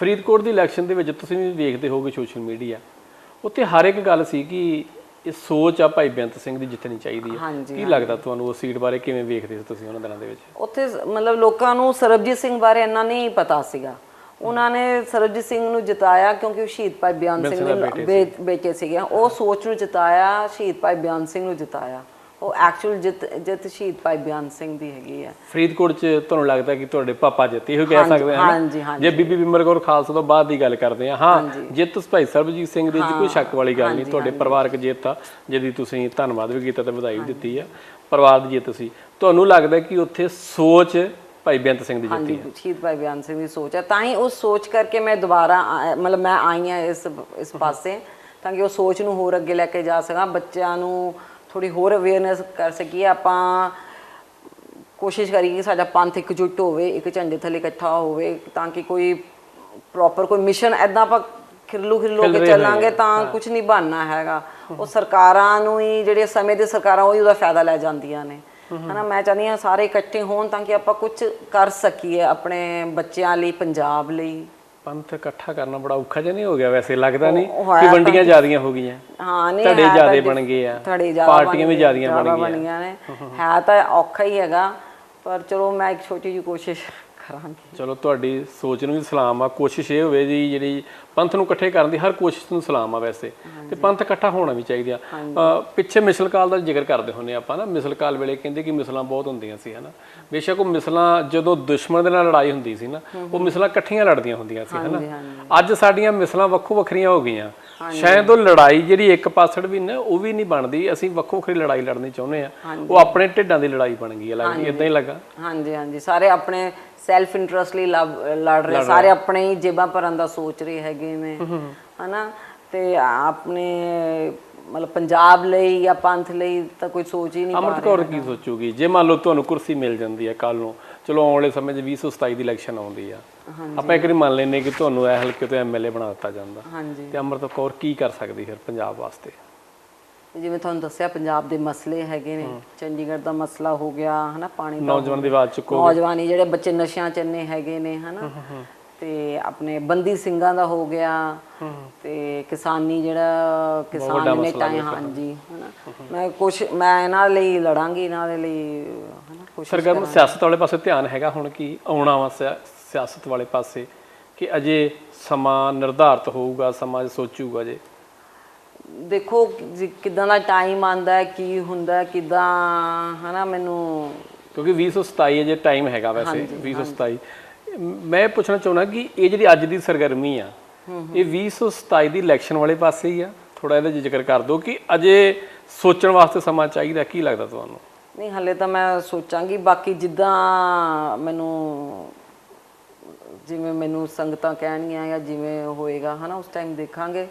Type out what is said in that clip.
ਫਰੀਦਕੋਟ ਦੀ election ਦੇ ਵਿੱਚ ਤੁਸੀਂ ਵੀ ਵੇਖਦੇ ਹੋਗੇ ਸੋਸ਼ਲ ਮੀਡੀਆ ਉੱਥੇ ਹਰ ਇੱਕ ਗੱਲ ਸੀ ਕਿ ਇਹ ਸੋਚ ਆ ਭਾਈ ਬੇਅੰਤ ਸਿੰਘ ਦੀ ਜਿੱਤਣੀ ਚਾਹੀਦੀ ਹੈ ਕੀ ਲੱਗਦਾ ਤੁਹਾਨੂੰ ਉਸ ਸੀਟ ਬਾਰੇ ਕਿਵੇਂ ਵੇਖਦੇ ਸੀ ਤੁਸੀਂ ਉਹਨਾਂ ਦਿਨਾਂ ਦੇ ਵਿੱਚ? ਉੱਥੇ ਮਤਲਬ ਲੋਕਾਂ ਨੂੰ ਸਰਬਜੀਤ ਸਿੰਘ ਬਾਰੇ ਇੰਨਾ ਨਹੀਂ ਪਤਾ ਸੀਗਾ। ਉਹਨਾਂ ਨੇ ਸਰਬਜੀਤ ਸਿੰਘ ਨੂੰ ਜਿਤਾਇਆ ਕਿਉਂਕਿ ਉਹ ਸ਼ਹੀਦ ਭਾਈ ਬਿਆਨ ਸਿੰਘ ਦਾ ਬੇਟੇ ਸੀਗੇ। ਉਹ ਸੋਚ ਨੂੰ ਜਿਤਾਇਆ ਸ਼ਹੀਦ ਭਾਈ ਬਿਆਨ ਸਿੰਘ ਨੂੰ ਜਿਤਾਇਆ। ਉਹ ਐਕਚੁਅਲ ਜਿੱਤ ਜਿੱਤ ਸ਼ਹੀਦ ਭਾਈ ਬਿਆਨ ਸਿੰਘ ਦੀ ਹੈਗੀ ਹੈ ਫਰੀਦਕੋਟ 'ਚ ਤੁਹਾਨੂੰ ਲੱਗਦਾ ਕਿ ਤੁਹਾਡੇ ਪਾਪਾ ਜਿੱਤੇ ਇਹੋ ਕਹਿ ਸਕਦੇ ਹਾਂ ਹਾਂਜੀ ਹਾਂਜੀ। ਜੇ ਬੀਬੀ ਬਿਮਰ ਕੌਰ ਖਾਲਸਾ ਤੋਂ ਬਾਅਦ ਦੀ ਗੱਲ ਕਰਦੇ ਆ ਹਾਂ ਜਿੱਤ ਭਾਈ ਸਰਬਜੀਤ ਸਿੰਘ ਦੀ ਕੋਈ ਸ਼ੱਕ ਵਾਲੀ ਗੱਲ ਨਹੀਂ ਤੁਹਾਡੇ ਪਰਿਵਾਰਕ ਜਿੱਤ ਆ ਜਿਹਦੀ ਤੁਸੀਂ ਧੰਨਵਾਦ ਵੀ ਕੀਤਾ ਤੇ ਵਧਾਈ ਵੀ ਦਿੱਤੀ ਆ ਪਰਿਵਾਰ ਦੀ ਜਿੱਤ ਸੀ। ਤੁਹਾਨੂੰ ਲੱਗਦਾ ਕਿ ਉੱਥੇ ਸੋਚ ਭਾਈ ਬੇਅੰਤ ਸਿੰਘ ਦੀ ਜਿੱਤੀ ਹਾਂਜੀ ਸ਼ਹੀਦ ਭਾਈ ਬਿਆਨ ਸਿੰਘ ਦੀ ਸੋਚ ਹੈ ਤਾਂ ਹੀ ਉਹ ਸੋਚ ਕਰਕੇ ਮੈਂ ਦੁਬਾਰਾ ਆ- ਮਤਲਬ ਮੈਂ ਆਈ ਹਾਂ ਇਸ ਇਸ ਪਾਸੇ ਤਾਂ ਕਿ ਉਹ ਸੋਚ ਨੂੰ ਹੋਰ ਅੱਗੇ ਲੈ ਕੇ ਜਾ ਸਕਾਂ ਬੱਚਿਆਂ ਨੂੰ ਥੋੜੀ ਹੋਰ ਅਵੇਅਰਨੈਸ ਕਰ ਸਕੀਏ ਆਪਾਂ ਕੋਸ਼ਿਸ਼ ਕਰੀਏ ਕਿ ਸਾਡਾ ਪੰਥ ਇਕਜੁੱਟ ਹੋਵੇ ਇੱਕ ਝੰਡੇ ਥੱਲੇ ਇਕੱਠਾ ਹੋਵੇ ਤਾਂ ਕਿ ਕੋਈ ਪ੍ਰੋਪਰ ਕੋਈ ਮਿਸ਼ਨ ਐਦਾਂ ਆਪਾਂ ਖਿਰਲੂ ਖਿਰਲੂ ਕੇ ਚੱਲਾਂਗੇ ਤਾਂ ਕੁਝ ਨਹੀਂ ਬਣਨਾ ਹੈਗਾ। ਉਹ ਸਰਕਾਰਾਂ ਨੂੰ ਹੀ ਜਿਹੜੇ ਸਮੇਂ ਦੇ ਸਰਕਾਰਾਂ ਉਹ ਹੀ ਉਹਦਾ ਫਾਇਦਾ ਲੈ ਜਾਂਦੀਆਂ ਨੇ। ਹਨਾ ਮੈਂ ਚਾਹੁੰਦੀ ਹਾਂ ਸਾਰੇ ਇਕੱਠੇ ਹੋਣ ਤਾਂ ਕਿ ਆਪਾਂ ਕੁਝ ਕਰ ਸਕੀਏ ਆਪਣੇ ਬੱਚਿਆਂ ਲਈ ਪੰਜਾਬ ਲਈ। ਪੰਥ ਇਕੱਠਾ ਕਰਨਾ ਬੜਾ ਔਖਾ ਜਿਹਾ ਨਹੀਂ ਹੋ ਗਿਆ ਵੈਸੇ ਲੱਗਦਾ ਨਹੀਂ ਕਿ ਵੰਡੀਆਂ ਜ਼ਿਆਦੀਆਂ ਹੋ ਗਈਆਂ। ਹਾਂ ਨਹੀਂ ਧੜੇ ਜ਼ਿਆਦੇ ਬਣ ਗਏ ਆ। ਪਾਰਟੀਆਂ ਵੀ ਜ਼ਿਆਦੀਆਂ ਬਣ ਗਈਆਂ। ਨੇ। ਹੈ ਤਾਂ ਔਖਾ ਹੀ ਹੈਗਾ ਪਰ ਚਲੋ ਮੈਂ ਇੱਕ ਛੋਟੀ ਜਿਹੀ ਕੋਸ਼ਿਸ਼ ਕਰਾਂਗੀ। ਚਲੋ ਤੁਹਾਡੀ ਸੋਚ ਨੂੰ ਵੀ ਸਲਾਮ ਆ। ਕੋਸ਼ਿਸ਼ ਇਹ ਹੋਵੇ ਜੀ ਜਿਹੜੀ ਪੰਥ ਨੂੰ ਇਕੱਠੇ ਕਰਨ ਦੀ ਹਰ ਕੋਸ਼ਿਸ਼ ਨੂੰ ਸਲਾਮ ਆ ਵੈਸੇ। ਤੇ ਪੰਥ ਇਕੱਠਾ ਹੋਣਾ ਵੀ ਚਾਹੀਦਾ। ਪਿੱਛੇ ਮਿਸਲ ਕਾਲ ਦਾ ਜ਼ਿਕਰ ਕਰਦੇ ਹੁੰਨੇ ਆਪਾਂ ਨਾ। ਮਿਸਲ ਕਾਲ ਵੇਲੇ ਕਹਿੰਦੇ ਕਿ ਮਿਸਲਾਂ ਬਹੁਤ ਹੁੰਦੀਆਂ ਸੀ ਹਨਾ। ਬੇਸ਼ੱਕ ਉਹ ਮਿਸਲਾਂ ਜਦੋਂ ਦੁਸ਼ਮਣ ਦੇ ਨਾਲ ਲੜਾਈ ਹੁੰਦੀ ਸੀ ਨਾ ਉਹ ਮਿਸਲਾਂ ਇਕੱਠੀਆਂ ਲੜਦੀਆਂ ਹੁੰਦੀਆਂ ਸੀ ਹਨਾ। ਅੱਜ ਸਾਡੀਆਂ ਮਿਸਲਾਂ ਵੱਖੋ ਵੱਖਰੀਆਂ ਹੋ ਗਈਆਂ। ਸ਼ਾਇਦ ਉਹ ਲੜਾਈ ਜਿਹੜੀ ਇੱਕ ਪਾਸੜ ਵੀ ਨਾ ਉਹ ਵੀ ਨਹੀਂ ਬਣਦੀ। ਅਸੀਂ ਵੱਖੋ ਵੱਖਰੀ ਲੜਾਈ ਲੜਨੀ ਚਾਹੁੰਦੇ ਆ। ਉਹ ਆਪਣੇ ਢਿੱਡਾਂ ਦੀ ਲੜਾਈ ਬਣ ਗਈ ਲੱਗਦੀ ਇਦਾਂ ਹੀ ਲੱਗਾ। ਹਾਂਜੀ ਹਾਂਜੀ। ਸਾਰੇ ਆਪਣੇ ਸੈਲਫ ਇੰਟਰਸਟ ਲਈ ਲੜ ਰਹੇ। ਸਾਰੇ ਆਪਣੇ ਹੀ ਜੇਬਾਂ ਭਰਨ ਦਾ ਸੋਚ ਰਹੇ ਹੈਗੇ ਨੇ। ਹਨਾ? ਤੇ ਆਪਣੇ ਮਤਲਬ ਪੰਜਾਬ ਲਈ ਜਾਂ ਪੰਥ ਲਈ ਤਾਂ ਕੋਈ ਸੋਚ ਹੀ ਨਹੀਂ ਅਮਰਤ ਕੌਰ ਕੀ ਸੋਚੂਗੀ? ਜੇ ਮੰਨ ਲਓ ਤੁਹਾਨੂੰ ਕੁਰਸੀ ਮਿਲ ਜਾਂਦੀ ਹੈ ਕੱਲ ਨੂੰ ਚਲੋ ਆਉਣ ਵਾਲੇ ਸਮੇਂ 'ਚ 2027 ਦੀ ਇਲੈਕਸ਼ਨ ਆਉਂਦੀ ਆ। ਆਪਾਂ ਇੱਕ ਵਾਰੀ ਮੰਨ ਲੈਨੇ ਕਿ ਤੁਹਾਨੂੰ ਇਹ ਹਲਕੇ ਤੋਂ ਐਮਐਲਏ ਬਣਾ ਦਿੱਤਾ ਜਾਂਦਾ। ਤੇ ਅਮਰਤ ਕੌਰ ਕੀ ਕਰ ਸਕਦੀ ਫਿਰ ਪੰਜਾਬ ਵਾਸਤੇ? ਜਿਵੇਂ ਤੁਹਾਨੂੰ ਦੱਸਿਆ ਪੰਜਾਬ ਦੇ ਮਸਲੇ ਹੈਗੇ ਨੇ। ਚੰਡੀਗੜ੍ਹ ਦਾ ਮਸਲਾ ਹੋ ਗਿਆ ਹਨਾ ਪਾਣੀ ਦਾ ਨੌਜਵਾਨ ਦੀ ਆਵਾਜ਼ ਚੁੱਕੋ। ਨੌਜਵਾਨੀ ਜਿਹੜੇ ਬੱਚੇ ਨਸ਼ਿਆਂ ਚ ਇੰਨੇ ਹੈਗੇ ਨੇ ਹਨਾ। ਤੇ ਆਪਣੇ ਬੰਦੀ ਸਿੰਘਾਂ ਦਾ ਹੋ ਗਿਆ। ਤੇ ਕਿਸਾਨੀ ਜਿਹੜਾ ਕਿਸਾਨ ਨੇ ਟਾਈਮ ਹਾਂਜੀ ਹਨਾ। ਮੈਂ ਕੁਛ ਮੈਂ ਇਹਨਾਂ ਲਈ ਲੜਾਂਗੀ ਇਹਨਾਂ ਦੇ ਲਈ ਹਨਾ ਕੁਛ ਸਰਗਰਮ ਸਿਆਸਤ ਵਾਲੇ ਪਾਸੇ ਧਿਆਨ ਹੈਗਾ ਹੁਣ ਕੀ ਆਉਣਾ ਵਾ ਸਿਆ- ਸਿਆਸਤ ਵਾਲੇ ਪਾਸੇ ਕਿ ਅਜੇ ਸਮਾਂ ਨਿਰਧਾਰਤ ਹੋਊਗਾ ਸਮਾਂ ਸੋਚੂਗਾ ਜੇ। ਦੇਖੋ ਕਿਦਾਂ ਦਾ ਟਾਈਮ ਆਂਦਾ ਹੈ ਕੀ ਹੁੰਦਾ ਹੈ ਕਿਦਾਂ ਹਨਾ ਮੈਨੂੰ ਕਿਉਂਕਿ 2027 ਅਜੇ ਟਾਈਮ ਹੈਗਾ ਵੈਸੇ 2027 ਮੈਂ ਪੁੱਛਣਾ ਚਾਹੁੰਦਾ ਕਿ ਇਹ ਜਿਹੜੀ ਅੱਜ ਦੀ ਸਰਗਰਮੀ ਆ ਇਹ 2027 ਦੀ ਇਲੈਕਸ਼ਨ ਵਾਲੇ ਪਾਸੇ ਹੀ ਆ? ਥੋੜਾ ਇਹਦਾ ਜ਼ਿਕਰ ਕਰ ਦਿਓ ਕਿ ਅਜੇ ਸੋਚਣ ਵਾਸਤੇ ਸਮਾਂ ਚਾਹੀਦਾ ਕੀ ਲੱਗਦਾ ਤੁਹਾਨੂੰ? ਨਹੀਂ ਹਲੇ ਤਾਂ ਮੈਂ ਸੋਚਾਂਗੀ ਬਾਕੀ ਜਿੱਦਾਂ ਮੈਨੂੰ ਜਿਵੇਂ ਮੈਨੂੰ ਸੰਗਤਾਂ ਕਹਿਣਗੀਆਂ ਜਾਂ ਜਿਵੇਂ ਹੋਏਗਾ ਹਨਾ ਉਸ ਟਾਈਮ ਦੇਖਾਂਗੇ।